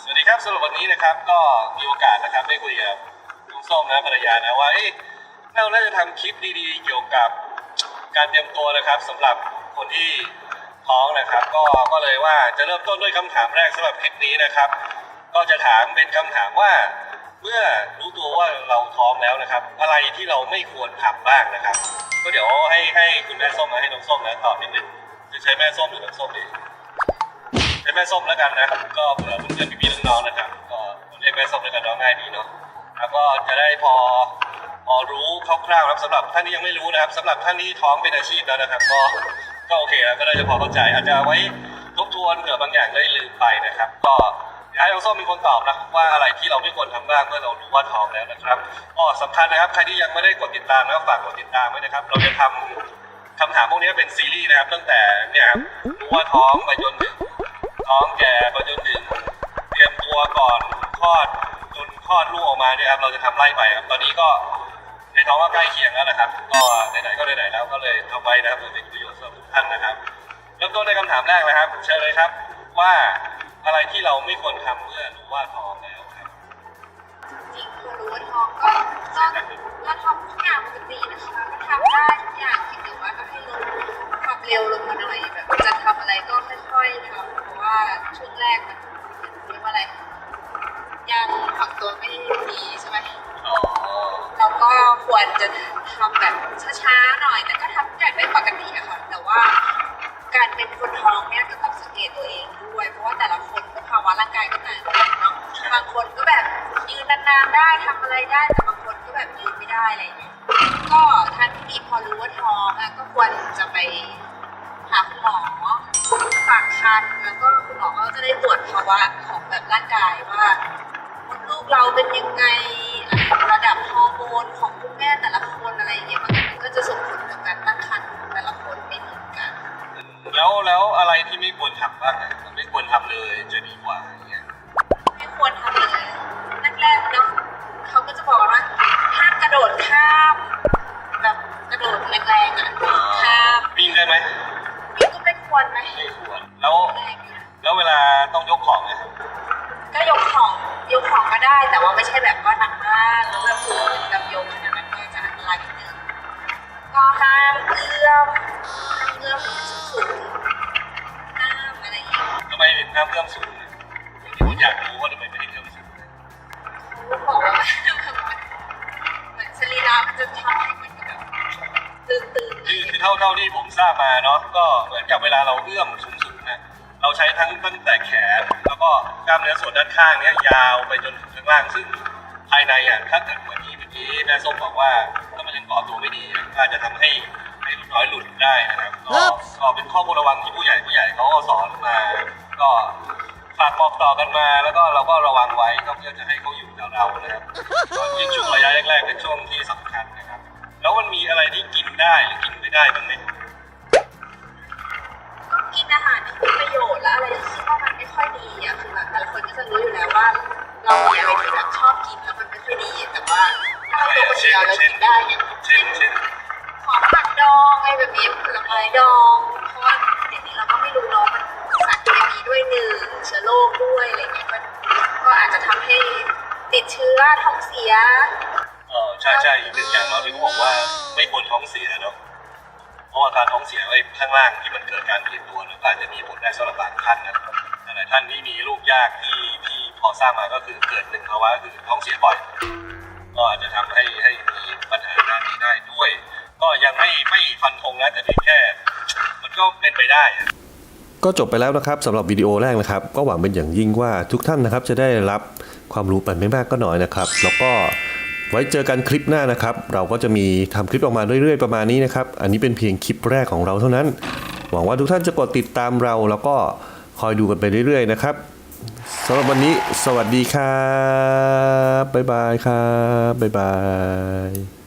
สวัสดีครับสำหรับวันนี้นะครับก็มีโอกาสนะครับได้คุยกับลุงส้มนะภรรยานะว่าเอ๊ะเราน่าจะทำคลิปดีๆ เกี่ยวกับการเตรียมตัวนะครับสำหรับคนที่ท้องนะครับ ก็ก็เลยว่าจะเริ่มต้นด้วยคำถามแรกสำหรับคลิปนี้นะครับ ก็จะถามเป็นคำถามว่า เมื่อรู้ตัวว่าเราท้องแล้วนะครับ อะไรที่เราไม่ควรทำบ้างนะครับ ก็เดี๋ยวให้ให้คุณแม่ส้มมาให้น้องส้มนะตอบนิดนึงจะใช้แม่ส้มหรือน้องส้มดี ใช้แม่ส้มแล้วกันนะครับก็เผื่อเพื่อนๆพี่ๆน้องๆนะครับ ก็เรียกแม่ส้มแล้วกันเนาะง่ายดีเนาะแล้วก็จะได้พอพอรู้คร่าวๆนะครับสำหรับท่านที่ยังไม่รู้นะครับสำหรับท่านที่ท้องเป็นอาชีพแล้วนะครับ ก็ก็โอเคแล้วก็น่าจะพอเข้าใจ อาจจะไว้ทบทวนเผื่อบางอย่างได้ลืมไปนะครับ ก็อยากให้น้องส้มเป็นคนตอบนะว่าอะไรที่เราไม่ควรทำบ้างเมื่อเรารู้ว่าท้องแล้วนะครับก็สำคัญนะครับใครที่ยังไม่ได้กดติดตามนะครับฝากกดติดตามไว้นะครับ เราจะทำคำถามพวกนี้เป็นซีรีส์นะครับ ตั้งแต่เนี่ยครับรู้ว่าท้องไปจนถึง ท้องแก่ไปจนถึงเตรียมตัวก่อนคลอดจนคลอดลูกออกมาเนี่ยครับเราจะทำไล่ไปครับตอนนี้ก็ในท้องก็ใกล้เคียงแล้วนะครับ ก็ไหนๆก็ไหนๆแล้วก็เลยทำไว้นะครับเพื่อเป็นประโยชน์สำหรับทุกท่านนะครับเริ่มต้นในคำถามแรกนะครับ เชิญเลยครับว่าอะไรที่เราไม่ควรทำเมื่อรู้ว่าท้องแล้วครับจริงคือรู้ว่าท้องก็ก็ก็ทำ แรกมันเรียกว่าอะไร ยังฝักตัวไม่ดีใช่ไหมอ๋อเราก็ควรจะทำแบบช้าๆหน่อย แต่ก็ทำทุกอย่างได้ปกติอะค่ะ แต่ว่าการเป็นคนท้องเนี่ยก็ต้องสังเกตตัวเองด้วย เพราะว่าแต่ละคนก็ภาวะร่างกายก็ต่างกันเนาะ บางคนก็แบบยืนนานๆได้ทำอะไรได้ แต่บางคนก็แบบยืนไม่ได้อะไรอย่างเงี้ย ก็ทางที่ดีพอรู้ว่าท้องอะก็ควรจะไปหาคุณหมอ ฝากคันแล้วก็คุณหมอก็จะได้ตรวจภาวะของแบบร่างกายว่าลูกเราเป็นยังไงระดับฮอร์โมนของคุณแม่แต่ละคนอะไรอย่างเงี้ยมันก็จะส่งผลกับการตั้งครรภ์ของแต่ละคนไม่เหมือนกัน แล้วแล้วอะไรที่ไม่ควรทำบ้างอะไม่ควรทำเลยจะดีกว่าอย่างเงี้ยไม่ควรทำเลยแรกๆเนาะเขาก็จะบอกว่าห้ามกระโดดข้ามแบบกระโดดแรงๆอะข้าม วิ่งได้ไหม ควรไหมไม่ควรแล้วแรงอยู่นะแล้วเวลาต้องยกของเนี่ย ก็ยกของยกของก็ได้ แต่ว่าไม่ใช่แบบว่า ท่าเท่าที่ผมทราบมาเนาะก็เหมือนกับเวลาเราเอื้อมสูงๆนะเราใช้ทั้งตั้งแต่แขน แล้วก็กล้ามเนื้อส่วนด้านข้างเนี้ยยาวไปจนถึงข้างล่างซึ่งภายในอะถ้าเกิดเหมือนที่เมื่อกี้แม่ส้มบอกว่าถ้ามันยังก่อตัวไม่ดีอะก็อาจจะทำให้ให้ลูกน้อยหลุดได้นะครับก็ก็เป็นข้อมูลระวังที่ผู้ใหญ่ผู้ใหญ่เขาก็สอนมา ก็ฝากบอกต่อกันมาแล้วก็เราก็ระวังไว้ก็เพื่อจะให้เขาอยู่กับเรานะครับตอนยิ่งช่วงระยะแรกๆเป็นช่วงที่สำคัญนะครับ แล้วมันมีอะไรที่กิน ได้หรือกินไม่ได้บ้างไหมก็กินอาหารที่มีประโยชน์และอะไรที่คิดว่ามันไม่ค่อยดีอะคือแบบแต่ละคนก็จะรู้อยู่แล้วว่า เรามีอะไรที่แบบชอบกินแล้วมันไม่ค่อยดีแต่ว่าถ้าเราตัวคนเดียวเรากินได้อย่างเช่นเช่นของผักดองอะไรแบบนี้ผลไม้ดองเพราะว่าเดี๋ยวนี้เราก็ไม่รู้เนาะมันสารเคมีด้วยหนึ่งเชื้อโรคด้วยอะไรเงี้ยก็ก็อาจจะทำให้ติดเชื้อท้องเสีย เออใช่ใช่อีกหนึ่งอย่างเนาที่เขาบอกว่าไม่ควรท้องเสียเนาะเพราะว่าการท้องเสียไอ้ข้างล่างที่มันเกิดการผิดตัวเนี่ยก็อาจจะมีผลได้สำหรับบางท่านนะหลายท่านที่มีลูกยากที่ที่พอทราบมาก็คือเกิดหนึ่งภาวะคือท้องเสียบ่อยก็อาจจะทำให้ให้มีปัญหาด้านนี้ได้ด้วย ก็ยังไม่ไม่ฟันธงนะแต่เพียงแค่ มันก็เป็นไปได้ก็จบไปแล้วนะครับสำหรับวิดีโอแรกนะครับ ก็หวังเป็นอย่างยิ่งว่าทุกท่านนะครับจะได้รับความรู้ไปไม่มากก็น้อยนะครับ แล้วก็ ไว้เจอกันคลิปหน้านะครับ เราก็จะมีทำคลิปออกมาเรื่อยๆประมาณนี้นะครับ อันนี้เป็นเพียงคลิปแรกของเราเท่านั้น หวังว่าทุกท่านจะกดติดตามเราแล้วก็คอยดูกันไปเรื่อยๆนะครับสำหรับวันนี้สวัสดีครับบ๊ายบายครับบ๊ายบาย